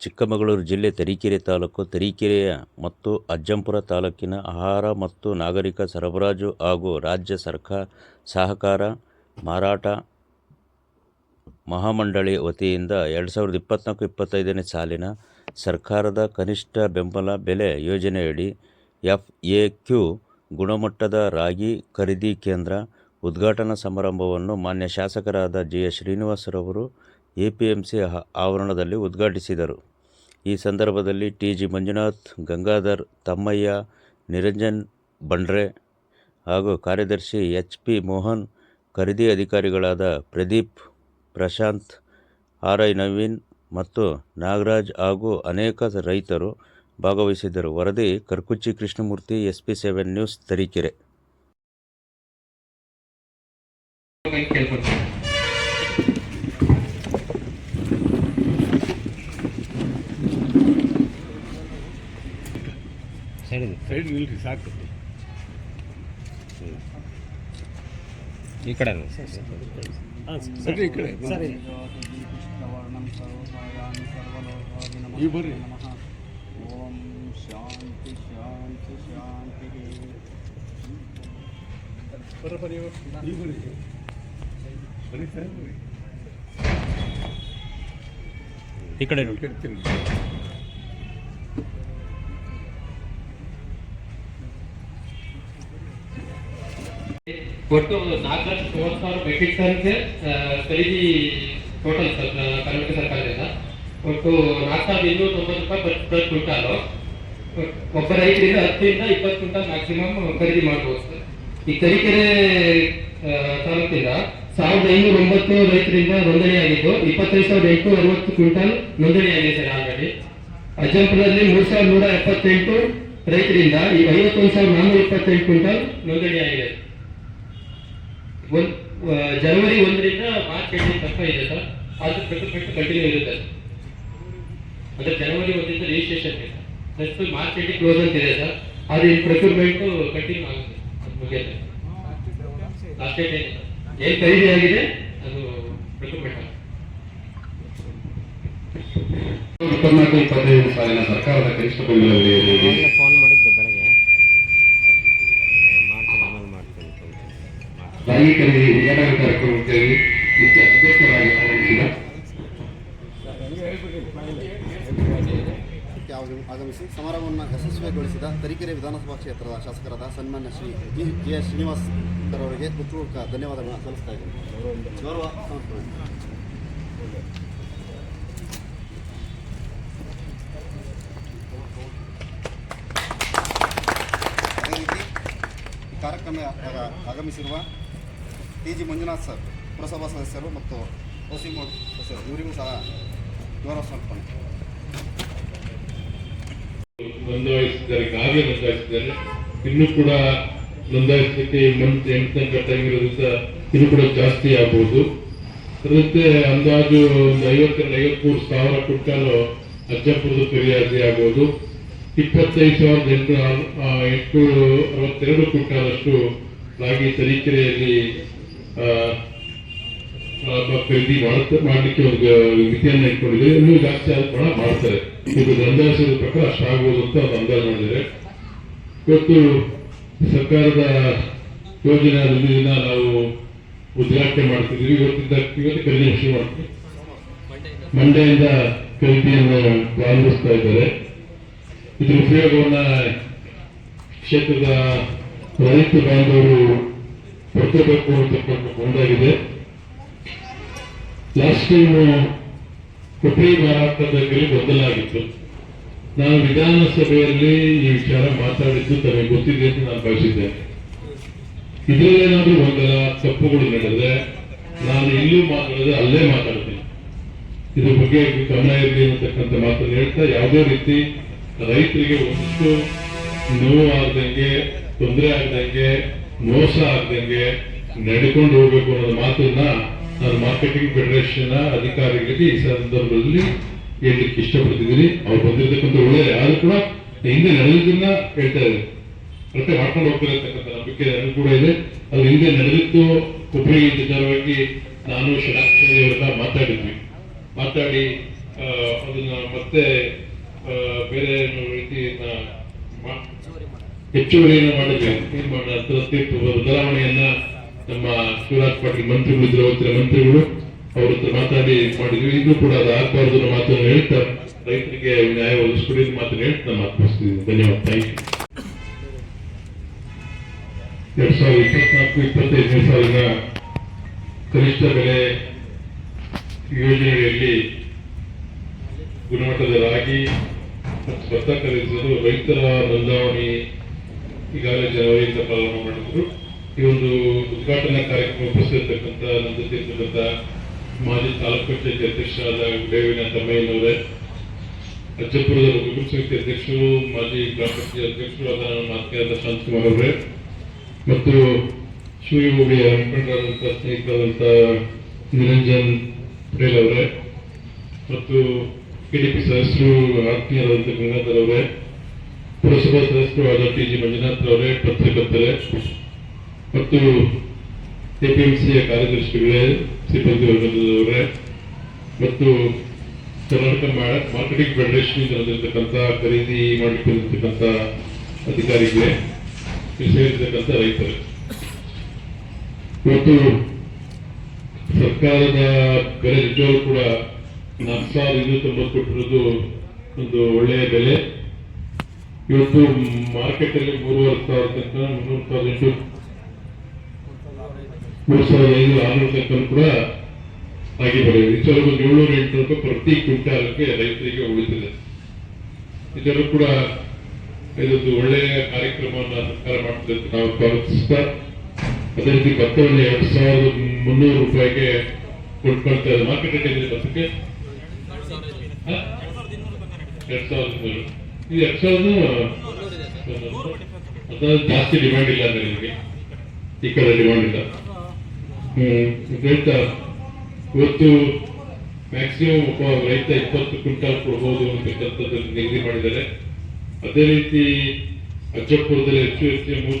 ಚಿಕ್ಕಮಗಳೂರು ಜಿಲ್ಲೆ ತರೀಕೆರೆ ತಾಲೂಕು ತರೀಕೆರೆಯ ಮತ್ತು ಅಜ್ಜಂಪುರ ತಾಲೂಕಿನ ಆಹಾರ ಮತ್ತು ನಾಗರಿಕ ಸರಬರಾಜು ಹಾಗೂ ರಾಜ್ಯ ಸರ್ಕಾರ ಸಹಕಾರ ಮಾರಾಟ ಮಹಾಮಂಡಳಿ ವತಿಯಿಂದ ಎರಡು ಸಾವಿರದ ಇಪ್ಪತ್ತ್ನಾಲ್ಕು ಇಪ್ಪತ್ತೈದನೇ ಸಾಲಿನ ಸರ್ಕಾರದ ಕನಿಷ್ಠ ಬೆಂಬಲ ಬೆಲೆ ಯೋಜನೆಯಡಿ ಎಫ್ ಎ ಕ್ಯೂ ಗುಣಮಟ್ಟದ ರಾಗಿ ಖರೀದಿ ಕೇಂದ್ರ ಉದ್ಘಾಟನಾ ಸಮಾರಂಭವನ್ನು ಮಾನ್ಯ ಶಾಸಕರಾದ ಜಿ ಎಸ್ ಶ್ರೀನಿವಾಸರವರು ಎ ಪಿ ಎಂ ಸಿ ಆವರಣದಲ್ಲಿ ಉದ್ಘಾಟಿಸಿದರು. ಈ ಸಂದರ್ಭದಲ್ಲಿ ಟಿ ಜಿ ಮಂಜುನಾಥ್, ಗಂಗಾಧರ್, ತಮ್ಮಯ್ಯ, ನಿರಂಜನ್ ಬಂಡ್ರೆ ಹಾಗೂ ಕಾರ್ಯದರ್ಶಿ ಎಚ್ ಪಿ ಮೋಹನ್, ಖರೀದಿ ಅಧಿಕಾರಿಗಳಾದ ಪ್ರದೀಪ್, ಪ್ರಶಾಂತ್ ಆರ್ ಐ ನವೀನ್ ಮತ್ತು ನಾಗರಾಜ್ ಹಾಗೂ ಅನೇಕ ರೈತರು ಭಾಗವಹಿಸಿದ್ದರು. ವರದಿ, Karkuchi Krishnamurthy S P seven news, Tarikere. ಕೇಳ್ಕೊಳ್ತೀನಿ ಸೈಡ್ ಇಲ್ರಿ ಸಾಕು. ಈ ಕಡೆ ಸರಿ ಈ ಕಡೆ. ಸರಿ. ಈ ಬರ್ರಿ. ಓಂ ಶಾಂತಿ ಶಾಂತಿ ಶಾಂತಿ. ಬರ ಬರೀ ಈ ಬರ್ರಿ. ಬರೀ ಸರ್ ಈ ಕಡೆ ನೋಡಿ ಒಟ್ಟು ನಾಲ್ಕು ಲಕ್ಷ ಮೂವತ್ತು ಸಾವಿರ ಮೆಟ್ರಿಕ್ ಟನ್ ಖರೀದಿ ಟೋಟಲ್ ಕರ್ನಾಟಕ ಸರ್ಕಾರದಿಂದ. ಒಟ್ಟು ನಾಲ್ಕು ಸಾವಿರದ ಇನ್ನೂರ ತೊಂಬತ್ತು ರೂಪಾಯಿ ಪ್ರತಿ ಪ್ರತಿ ಕ್ವಿಂಟಾಲು. ಒಬ್ಬ ರೈತರಿಂದ ಹತ್ತರಿಂದ ಇಪ್ಪತ್ತು ಕ್ವಿಂಟಾಲ್ ಮ್ಯಾಕ್ಸಿಮಮ್ ಖರೀದಿ ಮಾಡ್ಬೋದು ಸರ್. ಈ ತರೀಕೆರೆ ತಾಲೂಕಿಂದ ಸಾವಿರದ ಐನೂರ ಒಂಬತ್ತು ರೈತರಿಂದ ನೋಂದಣಿಯಾಗಿದ್ದು ಇಪ್ಪತ್ತೈದು ಸಾವಿರದ ಎಂಟು ಅರವತ್ತು ಕ್ವಿಂಟಾಲ್ ನೋಂದಣಿಯಾಗಿದೆ ಸರ್ ಆಲ್ರೆಡಿ ಅಜ್ಜಂಪುರದಲ್ಲಿ ಮೂರು ಸಾವಿರದ ನೂರ ಎಪ್ಪತ್ತೆಂಟು ರೈತರಿಂದ ಈ ಐವತ್ತೊಂದು ಸಾವಿರದ ನಾನ್ನೂರ ಇಪ್ಪತ್ತೆಂಟು ಕ್ವಿಂಟಾಲ್ ನೋಂದಣಿಯಾಗಿದೆ ಒಂದ್ ಜನವರಿ ಒಂದರಿಂದ ಮಾರ್ಚ್ ಎಂಟಿನ ತನಕ ಇದೆ ಸರ್. ಅದು ಪ್ರೊಕ್ಯೂರ್ಮೆಂಟ್ ಕಂಟಿನ್ಯೂ ಇರುತ್ತೆ ಅಂದ್ರೆ ಜನವರಿ ಒಂದರಿಂದ ರಿಜಿಸ್ಟ್ರೇಷನ್ ಇದೆ ನೆಕ್ಸ್ಟ್ ಮಾರ್ಚ್ ಎಂಟಿ ಕ್ಲೋಸ್ ಅಂತ ಇದೆ ಸರ್. ಅದು ಇಲ್ಲಿ ಪ್ರೊಕ್ಯೂರ್ಮೆಂಟ್ ಕಂಟಿನ್ಯೂ ಆಗುತ್ತೆ. ಅದು ಮುಗಿಯುತ್ತೆ. ಲಾಸ್ಟ್ ಡೇಟ್ ಏನ್ ಖರೀದಿ ಆಗಿದೆ? ಅದು ಪ್ರೊಕ್ಯೂರ್ಮೆಂಟ್ ಆಗುತ್ತೆ. ಇಪ್ಪತ್ನಾಲ್ಕು ಇಪ್ಪತ್ತೈದು ಸಾಲಿನ ಸರ್ಕಾರದ ಕನಿಷ್ಠ ಬೆಂಬಲ ರಾಗಿ ಖರೀದಿ ಉದ್ಘಾಟನಾ ಕಾರ್ಯಕ್ರಮಕ್ಕಾಗಿ ಮುಖ್ಯ ಅಧ್ಯಕ್ಷರಾಗಿ ಆಗಮಿಸಿದ ಆಗಮಿ- ಆಗಮಿಸಿ. ಸಮಾರಂಭವನ್ನು ಯಶಸ್ವಿಗೊಳಿಸಿದ ತರೀಕೆರೆ ವಿಧಾನಸಭಾ ಕ್ಷೇತ್ರದ ಶಾಸಕರಾದ ಸನ್ಮಾನ್ಯ Shri G. G S Srinivas ಅವರಿಗೆ ಹೃತ್ಪೂರ್ವಕ ಧನ್ಯವಾದಗಳನ್ನು ಸಲ್ಲಿಸ್ತಾ ಇದ್ದೀನಿ. ಗೌರವ ಕಾರ್ಯಕ್ರಮ ಆಗಮಿಸಿರುವ ಟಿ ಜಿ ಮಂಜುನಾಥ್ ಸರ್, ಪುರಸಭಾ ಸದಸ್ಯರು ಮತ್ತು ಬೋರ್ಡ್ ಸದಸ್ಯರು. ಇವರಿಗೂ ಸಹ ಗೌರವ ಸಮರ್ಪಣೆ. ನೋಂದಾಯಿಸಿದ್ದಾರೆ ಈಗಾಗಲೇ ಇನ್ನೂ ಕೂಡ ನೋಂದಾಯಿಸಲಿಕ್ಕೆ ಮಂತ್ ಎಂಟು ತನಕ ಟೈಮ್ ಇರೋದ್ರಿಂದ ಇನ್ನೂ ಕೂಡ ಜಾಸ್ತಿ ಆಗ್ಬೋದು. ಅದಕ್ಕೆ ಅಂದಾಜು ಒಂದು ಐವತ್ತರಿಂದ ಐವತ್ಮೂರು ಸಾವಿರ ಕ್ವಿಂಟಲ್ ಅಜ್ಜಪುರದ ಖರೀದಿ ಆಗ್ಬೋದು. ಇಪ್ಪತ್ತೈದು ಸಾವಿರದ ಎಂಟು ಎಂಟು ಅರವತ್ತೆರಡು ಕ್ವಿಂಟಾಲಷ್ಟು ರಾಗಿ ತರೀಕೆರೆಯಲ್ಲಿ ಖರೀದಿ ಮಾಡುತ್ತೆ, ಮಾಡಲಿಕ್ಕೆ ಒಂದು ಮಿತಿಯನ್ನು ಇಟ್ಕೊಂಡಿದೆ. ಇನ್ನೂ ಜಾಸ್ತಿ ಆದ ಪ್ರಮಾಣ ಮಾಡ್ತಾರೆ. ಇದು ಅಂದಾಜಿನ ಪ್ರಕಾರ ಅಷ್ಟಾಗ್ಬೋದು ಅಂತ ಒಂದು ಅಂದಾಜು ಮಾಡಿದ್ದಾರೆ. ಇವತ್ತು ಸರ್ಕಾರದ ಯೋಜನೆ ದಿನ ನಾವು ಉದ್ಘಾಟನೆ ಮಾಡ್ತಿದ್ದೀವಿ. ಇವತ್ತಿಂದ, ಇವತ್ತು ಖರೀದಿ ಶುರು ಮಾಡ್ತೀವಿ. ಮಂಡ್ಯದಿಂದ ಖರೀದಿಯನ್ನು ಪ್ರಾರಂಭಿಸ್ತಾ ಇದ್ದಾರೆ. ಇದ್ರ ಉಪಯೋಗವನ್ನ ಕ್ಷೇತ್ರದ ರೈತ ಬಾಂಧವರು ಪಡ್ಕೋಬೇಕು ಅಂತಕ್ಕಂಥ ಒಂದಾಗಿದೆ ಲಾಸ್ಟ್ ಟೈಮ್ ಕೊಠಡಿ ಮಾರಾಟದಲ್ಲಿ ಗೊಂದಲ ಆಗಿತ್ತು ನಾನು ವಿಧಾನಸಭೆಯಲ್ಲಿ ಈ ವಿಚಾರ ಮಾತಾಡಿದ್ದು ತಮಗೆ ಗೊತ್ತಿದೆ ಅಂತ ನಾನು ಭಾವಿಸಿದ್ದೇನೆ ಇದರಲ್ಲೇನಾದ್ರೂ ಗೊಂದಲ, ತಪ್ಪುಗಳು ನಡೆದ್ರೆ ನಾನು ಇಲ್ಲೂ ಮಾತಾಡಿದ್ರೆ ಅಲ್ಲೇ ಮಾತಾಡ್ತೀನಿ. ಇದ್ರ ಬಗ್ಗೆ ಗಮನ ಇರಲಿ ಅಂತಕ್ಕಂಥ ಮಾತನ್ನು ಹೇಳ್ತಾ ಯಾವುದೇ ರೀತಿ ರೈತರಿಗೆ ಒಂದಷ್ಟು ನೋವು ಆಗದಂಗೆ, ತೊಂದರೆ ಆಗದಂಗೆ ಮೋಸ ಆಗ್ದಂಗೆ ನಡ್ಕೊಂಡು ಹೋಗ್ಬೇಕು ಅನ್ನೋ ಮಾತನ್ನ ನಾನು ಮಾರ್ಕೆಟಿಂಗ್ ಫೆಡರೇಷನ್ ಅಧಿಕಾರಿಗಳಿಗೆ ಈ ಸಂದರ್ಭದಲ್ಲಿ ಹೇಳಲಿಕ್ಕೆ ಇಷ್ಟಪಡ್ತಿದ್ದೀನಿ. ಅವ್ರು ಬಂದಿರತಕ್ಕಂಥ ಒಳ್ಳೆಯ ಯಾರು ಕೂಡ ಹಿಂದೆ ನಡೆದಿದ್ದನ್ನ ಹೇಳ್ತಾ ಇದೆ ಮತ್ತೆ ಮಾಡ್ಕೊಂಡು ಹೋಗ್ತಾರೆ ಅಂತಕ್ಕಂಥ ನಂಬಿಕೆ ನನಗೂ ಕೂಡ ಇದೆ. ಅದು ಹಿಂದೆ ನಡೆದಿತ್ತು. ಕೊಬ್ಬರಿ ವಿಚಾರವಾಗಿ ನಾನು ಷಡಾಕ್ಷರಿ ಅವ್ರನ್ನ ಮಾತಾಡಿದ್ವಿ. ಮಾತಾಡಿ ಅದನ್ನ ಮತ್ತೆ ಬೇರೆ ರೀತಿ ಮಾ- ಹೆಚ್ಚುವರಿಯನ್ನು ಮಾಡಿದ್ರೆ ತೀರ್ಮಾನ ಬದಲಾವಣೆಯನ್ನ ನಮ್ಮ ಶಿವರಾಜ್ ಪಾಟೀಲ್ ಮಂತ್ರಿಗಳು ಇದ್ರು ಅವತ್ತಿನ ಮಂತ್ರಿಗಳು ಅವ್ರ ಹತ್ರ ಮಾತಾಡಿ ಮಾಡಿದ್ವಿ. ಇದು ಕೂಡ ಅದು ಆಗ್ಬಾರ್ದು ಅನ್ನೋ ಮಾತನ್ನು ಹೇಳ್ತಾ ರೈತರಿಗೆ ನ್ಯಾಯ ಒದಗಿಸ್ಕೊಡಿ ಮಾತನ್ನು ಹೇಳ್ತಾ ನಾನು ಮಾತು ಮುಗಿಸ್ತಿದ್ದೀನಿ ಧನ್ಯವಾದ. ಥ್ಯಾಂಕ್ ಯು ಎರಡ್ ಸಾವಿರದ ಇಪ್ಪತ್ನಾಲ್ಕು, ಇಪ್ಪತ್ತೈದನೇ ಸಾಲಿನ ಕನಿಷ್ಠ ಬೆಲೆ ಯೋಜನೆಯಲ್ಲಿ ಗುಣಮಟ್ಟದ ರಾಗಿ ಮತ್ತು ಖರೀದಿಸಲು ರೈತರ ನೋಂದಾವಣಿ ಈಗಾಗಲೇ ಜನವರಿಯಿಂದ ಪ್ರಾರಂಭ ಮಾಡಿದ್ರು. ಈ ಒಂದು ಉದ್ಘಾಟನಾ ಕಾರ್ಯಕ್ರಮ ಉಪಸ್ಥಿತಕ್ಕಂಥ ನಂದತೀರ್ಥದಂತ ಮಾಜಿ ತಾಲೂಕು ಪಂಚಾಯತಿ ಅಧ್ಯಕ್ಷರಾದ ಬೇವಿನ ತಮ್ಮಯ್ಯನವರೇ, ಅಜ್ಜಪುರದ ಗುರು ಸಮಿತಿ ಅಧ್ಯಕ್ಷರು, ಮಾಜಿ ಗ್ರಾಮ ಪಂಚಾಯತ್ ಅಧ್ಯಕ್ಷರಾದ ಅತ್ತೆಯಾದ ಶಾಂತಕುಮಾರ್ ಅವರೇ, ಮತ್ತು ಶಿವಯೋಗಿಯ ಮುಖಂಡರಾದಂಥ ಸ್ನೇಹಿತರಾದಂಥ ನಿರಂಜನ್ ಪಟೇಲ್ ಅವರೇ, ಮತ್ತು ಕೆಡಿಪಿ ಸದಸ್ಯರು ಆತ್ಮೀಯರಾದಂಥ ಗಂಗಾಧರ್ ಅವರೇ ಪುರಸಭಾ ಸದಸ್ಯರು ಆದ ಟಿ ಜಿ ಮಂಜುನಾಥ್ ಅವರೇ, ಪತ್ರಕರ್ತರೇ, ಮತ್ತು ಎಪಿಎಂಸಿಯ ಕಾರ್ಯದರ್ಶಿಗಳೇ, ಸಿಬ್ಬಂದಿ ವರ್ಗದವರೇ, ಮತ್ತು ಕರ್ನಾಟಕ ಮಾರ್ಕೆಟಿಂಗ್ ಫೆಡರೇಷನ್ ನಡೆದಿರ್ತಕ್ಕಂಥ ಖರೀದಿ ಮಾಡಿಕೊಂಡಿರ್ತಕ್ಕಂಥ ಅಧಿಕಾರಿಗಳೇ ಸೇರಿರ್ತಕ್ಕಂಥ ರೈತರು. ಮತ್ತು ಸರ್ಕಾರದ ಬೆಲೆ ನಿಜವಾಗ್ಲೂ ಕೂಡ ನಾಲ್ಕು ಸಾವಿರದ ಇನ್ನೂರ ತೊಂಬತ್ತು ಕೊಟ್ಟಿರೋದು ಒಂದು ಒಳ್ಳೆಯ ಬೆಲೆ. ಇವತ್ತು ಮಾರ್ಕೆಟ್ ಅಲ್ಲಿ ಮೂರುವರೆ ಸಾವಿರ ತನಕ ಮುನ್ನೂರು ಸಾವಿರದ ಎಂಟು ಮೂರು ಸಾವಿರದ ಐದು ಆರುನೂರು ತನಕ ಕೂಡ ಆಗಿ ನಿಜವಾಗ್ಲೂ ಒಂದು ಏಳ್ನೂರ ಎಂಟು ರೂಪಾಯಿ ಪ್ರತಿ ಕ್ವಿಂಟಾಲ್ಗೆ ರೈತರಿಗೆ ಉಳಿದಿದೆ. ಇದರಲ್ಲೂ ಕೂಡ ಇದೊಂದು ಒಳ್ಳೆಯ ಕಾರ್ಯಕ್ರಮವನ್ನು ಸರ್ಕಾರ ಮಾಡ್ತಿದೆ ಅಂತ ನಾವು ಸ್ವಾಗತಿಸ್ತಾ ಅದೇ ರೀತಿ ಭತ್ತವನ್ನು ಎರಡು ಸಾವಿರದ ಮುನ್ನೂರು ರೂಪಾಯಿಗೆ ಕೊಂಡ್ಕೊಳ್ತಾ ಇದೆ ಮಾರ್ಕೆಟ್ ಭತ್ತಕ್ಕೆ? ಎರಡು ಎರಡ್ ಸಾವಿರದ ಮುನ್ನೂರು ಇದು ಎರಡ್ ಸಾವಿರದ ಜಾಸ್ತಿ ಡಿಮ್ಯಾಂಡ್ ಇಲ್ಲ ಅಂದ್ರೆ ನಿಮಗೆ. ಈ ಕಡೆ ಡಿಮ್ಯಾಂಡ್ ಇಲ್ಲ ಹೇಳ್ತಾ, ಇವತ್ತು ಮ್ಯಾಕ್ಸಿಮಮ್ ಒಬ್ಬ ರೈತ ಇಪ್ಪತ್ತು ಕ್ವಿಂಟಾಲ್ ಕೊಡ್ಬೋದು ಅಂತಕ್ಕಂಥದ್ದು ನಿಗದಿ ಮಾಡಿದ್ದಾರೆ. ಅದೇ ರೀತಿ ಅಜ್ಜಪುರದಲ್ಲಿ ಹೆಚ್ಚು ಹೆಚ್ಚು ಮೂರು